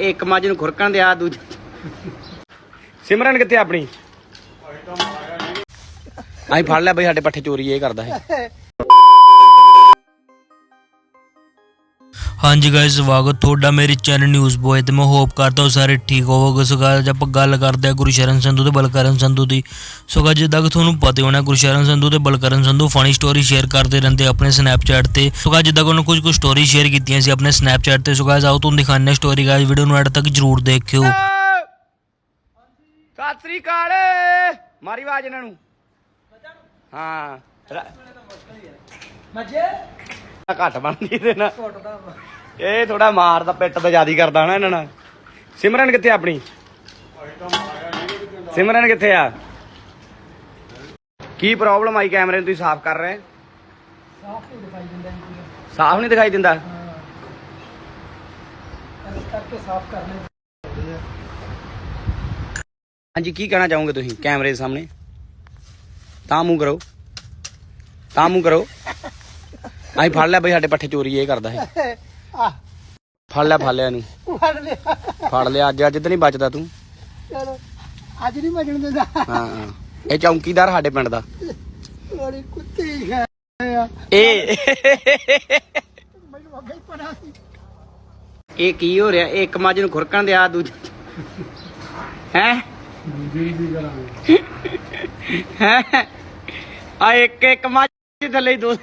ਇੱਕ ਮੱਝ ਨੂੰ ਖੁਰਕਣ ਦਿਆ, ਦੂਜੇ ਸਿਮਰਨ ਕਿੱਥੇ ਆਪਣੀ? ਅਸੀਂ ਫੜ ਲਿਆ ਬਈ, ਸਾਡੇ ਪੱਠੇ ਚੋਰੀ ਇਹ ਕਰਦਾ ਹੈ ਹਾਂਜੀ ਗਾਇਸ ਸਵਾਗਤ ਤੁਹਾਡਾ ਮੇਰੇ ਚੈਨਲ ਨਿਊਜ਼ ਬੋਏ ਤੇ। ਮੈਂ ਹੋਪ ਕਰਦਾ ਹਾਂ ਸਾਰੇ ਠੀਕ ਹੋਵੋਗੇ। ਸੋ guys, ਆਪਾਂ ਗੱਲ ਕਰਦੇ ਹਾਂ ਗੁਰਸ਼ਰਨ ਸੰਧੂ ਤੇ ਬਲਕਰਨ ਸੰਧੂ ਦੀ। ਸੋ guys, ਜਿੱਦਾਂ ਕਿ ਤੁਹਾਨੂੰ ਪਤਾ ਹੋਣਾ ਗੁਰਸ਼ਰਨ ਸੰਧੂ ਤੇ Balkaran Sandhu funny story share ਕਰਦੇ ਰਹਿੰਦੇ ਆਪਣੇ ਸਨੈਪਚੈਟ ਤੇ। ਸੋ guys, ਜਿੱਦਾਂ ਕਿ ਉਹਨਾਂ ਕੁਝ ਕੁ ਸਟੋਰੀ ਸ਼ੇਅਰ ਕੀਤੀਆਂ ਸੀ ਆਪਣੇ ਸਨੈਪਚੈਟ ਤੇ। ਸੋ guys, ਆਓ ਤੁਹਾਨੂੰ ਦਿਖਾਉਂਦੇ ਹਾਂ ਸਟੋਰੀ ਗਾਇਸ ਵੀਡੀਓ ਨੂੰ ਐਡ ਤੱਕ ਜਰੂਰ ਦੇਖਿਓ। ਸਤਿ ਸ੍ਰੀ ਅਕਾਲ! ਮਾਰੀ ਆਵਾਜ਼ ਇਹਨਾਂ ਨੂੰ। ਹਾਂ। ਮੱਝੇ? ਘੱਟ ਬਣਦੀ ਤੇ ਨਾ ਇਹ ਥੋੜਾ ਮਾਰਦਾ ਪਿੱਟ ਤੇ ਜਿਆਦੀ ਕਰਦਾ ਨਾ ਇਹਨਾਂ ਨਾਲ। ਸਿਮਰਨ ਕਿੱਥੇ ਆਪਣੀ? ਸਿਮਰਨ ਕਿੱਥੇ ਆ? ਕੀ ਪ੍ਰੋਬਲਮ ਆਈ ਕੈਮਰੇ ਨੂੰ ਤੁਸੀਂ ਸਾਫ਼ ਕਰ ਰਹੇ? ਸਾਫ਼ ਨਹੀਂ ਦਿਖਾਈ ਦਿੰਦਾ। ਸਾਫ਼ ਨਹੀਂ ਦਿਖਾਈ ਦਿੰਦਾ ਇਸ ਕਰਕੇ ਸਾਫ਼ ਕਰਨੇ ਹਾਂਜੀ, ਕੀ ਕਹਿਣਾ ਚਾਹੋਗੇ ਤੁਸੀਂ ਕੈਮਰੇ ਦੇ ਸਾਹਮਣੇ? ਤਾਂ ਮੂੰਹ ਕਰੋ। ਤਾਂ ਮੂੰਹ ਕਰੋ। ਅਸੀਂ ਫੜ ਲਿਆ ਬਈ ਸਾਡੇ ਪੱਠੇ ਚੋਰੀ ਇਹ ਕਰਦਾ ਹੈ ਆ ਫੜ ਲਿਆ ਫੜ ਲਿਆ ਇਹਨੂੰ। ਫੜ ਲਿਆ। ਫੜ ਲਿਆ ਅੱਜ ਅੱਜ ਤਾਂ ਨਹੀਂ ਬਚਦਾ ਤੂੰ। ਚਲੋ ਅੱਜ ਨਹੀਂ ਮਜਣ ਦਿੰਦਾ। ਹਾਂ ਹਾਂ। ਇਹ ਚੌਂਕੀਦਾਰ ਸਾਡੇ ਪਿੰਡ ਦਾ। ਬੜੀ ਕੁੱਤੀ ਹੈ। ਆ ਇਹ। ਮੈਨੂੰ ਅੱਗੇ ਹੀ ਪਤਾ ਸੀ। ਇਹ ਕੀ ਹੋ ਰਿਹਾ? ਇੱਕ ਮੱਝ ਨੂੰ ਖੁਰਕਣ ਦਿਆ ਦੂਜੇ ਹੈ? ਹੈ? ਆ ਇੱਕ ਇੱਕ ਮੱਝ ਥੱਲੇ ਹੀ ਦੋ।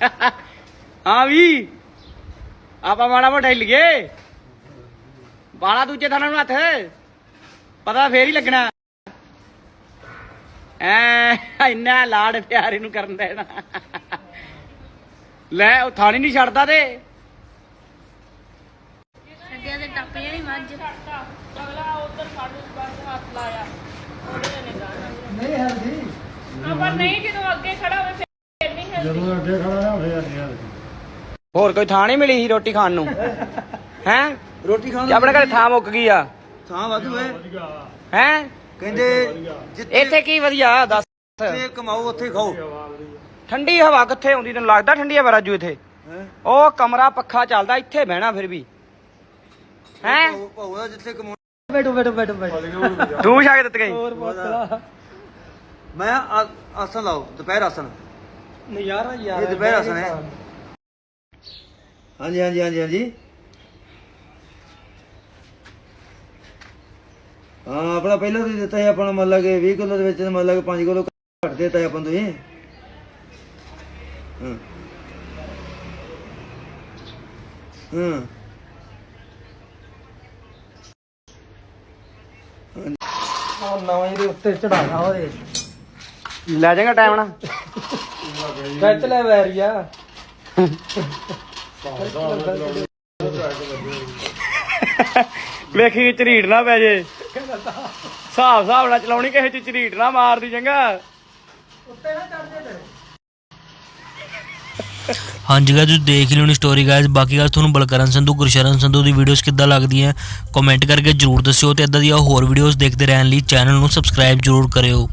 ਹਾਂ ਵੀ। ਆਪਾਂ ਮਾੜਾ ਮੋਟਾ ਹਿੱਲ ਗਏ। ਬਾਲਾ ਦੂਜੇ ਥਾਣਾ ਨੂੰ ਹੱਥ। ਪਤਾ ਫੇਰ ਹੀ ਲੱਗਣਾ। ਐ ਇੰਨਾ ਲਾਡ ਪਿਆਰ ਇਹਨੂੰ ਕਰਨ ਦੇਣਾ ਲੈ ਉਹ ਥਾਣੀ ਨਹੀਂ ਛੱਡਦਾ ਤੇ। ਅੱਗੇ ਤੇ ਟੱਪ ਜਾਣੀ ਮੱਝ। ਨਹੀਂ ਹੈ ਜੀ ਪਰ ਨਹੀਂ ਜਦੋਂ ਅੱਗੇ ਖੜਾ ਹੋਵੇ ਫਿਰ ਨਹੀਂ ਹੈ ਹੋਰ ਕੋਈ ਥਾਂ ਨਹੀਂ ਮਿਲੀ ਸੀ ਰੋਟੀ ਖਾਣ ਨੂੰ? ਹੈ? ਰੋਟੀ ਖਾਣ ਆਪਣੇ ਘਰੇ ਥਾਂ ਮੁੱਕ ਗਈ ਆ। ਥਾਂ ਵਾਧੂ ਹੈ ਹੈ? ਕਹਿੰਦੇ ਇੱਥੇ ਕੀ ਵਧੀਆ ਦੱਸ। ਕਮਾਓ ਉੱਥੇ ਖਾਓ। ਠੰਡੀ ਹਵਾ ਕਿੱਥੇ ਆਉਂਦੀ? ਤੈਨੂੰ ਲੱਗਦਾ ਠੰਡੀ ਹਵਾ ਰਾਜੂ ਇੱਥੇ? ਉਹ ਕਮਰਾ ਪੱਖਾ ਚੱਲਦਾ ਇੱਥੇ ਬਹਿਣਾ ਫਿਰ ਵੀ। ਹੈ? ਜਿੱਥੇ ਕਮਾਉਣਾ। ਬੈਠੋ ਬੈਠੋ ਬੈਠੋ ਬੈਠੋ। ਤੂੰ ਛਾ ਕੇ ਦਿੱਤ। ਗਈ ਹੋਰ ਬੋਤਲਾ ਮੈਂ ਆਸਨ ਲਾਓ ਦੁਪਹਿਰ ਆਸਨ ਨਜ਼ਾਰਾ ਯਾਰ ਇਹ ਦੁਪਹਿਰ ਆਸਨ ਹੈ। ਹਾਂਜੀ ਹਾਂਜੀ ਹਾਂਜੀ ਹਾਂਜੀ। ਹਾਂ ਆਪਣਾ ਪਹਿਲਾਂ ਤੁਸੀਂ ਦਿੱਤਾ ਸੀ ਆਪਾਂ ਨੂੰ ਮੰਨ ਲਾ ਕਿ 20 ਕਿਲੋ ਦੇ ਵਿੱਚ ਮੰਨ ਲਾ ਕਿ 5 ਕਿਲੋ ਘੱਟ ਦਿੱਤਾ ਆਪਾਂ ਨੂੰ ਤੁਸੀਂ। ਹਾਂ। ਹਾਂ। ਉਹ ਨਵਾਂ ਇਹਦੇ ਉੱਤੇ ਚੜਾਣਾ ਓਏ ਲੈ ਜਾਏਗਾ ਟਾਈਮ ਨਾਲ। ਖਿੱਚ ਲੈ ਵੈਰੀਆ। ਵੇਖੀ ਝਰੀੜ ਨਾ ਪੈ ਜੇ। ਹਿਸਾਬ ਹਿਸਾਬ ਨਾਲ ਚਲਾਉਣੀ, ਕਿਸੇ ਚ ਝਰੀੜ ਨਾ ਮਾਰਦੀ ਚੰਗਾ। ਹਾਂਜੀ ਗਾਇਸ ਤੁਸੀਂ ਦੇਖ ਲਿਓ ਨੀ ਸਟੋਰੀ ਗਾਇਸ ਬਾਕੀ ਗੱਲ ਤੁਹਾਨੂੰ ਬਲਕਰਨ ਸੰਧੂ, ਗੁਰਸ਼ਰਨ ਸੰਧੂ ਦੀ ਵੀਡੀਓਜ਼ ਕਿੱਦਾਂ ਲੱਗਦੀਆਂ ਕਮੈਂਟ ਕਰਕੇ ਜਰੂਰ ਦੱਸਿਓ ਤੇ ਇਦਾਂ ਦੀਆਂ ਹੋਰ ਵੀਡੀਓਜ਼ ਦੇਖਦੇ ਰਹਿਣ ਲਈ ਚੈਨਲ ਨੂੰ ਸਬਸਕ੍ਰਾਈਬ ਜਰੂਰ ਕਰਿਓ।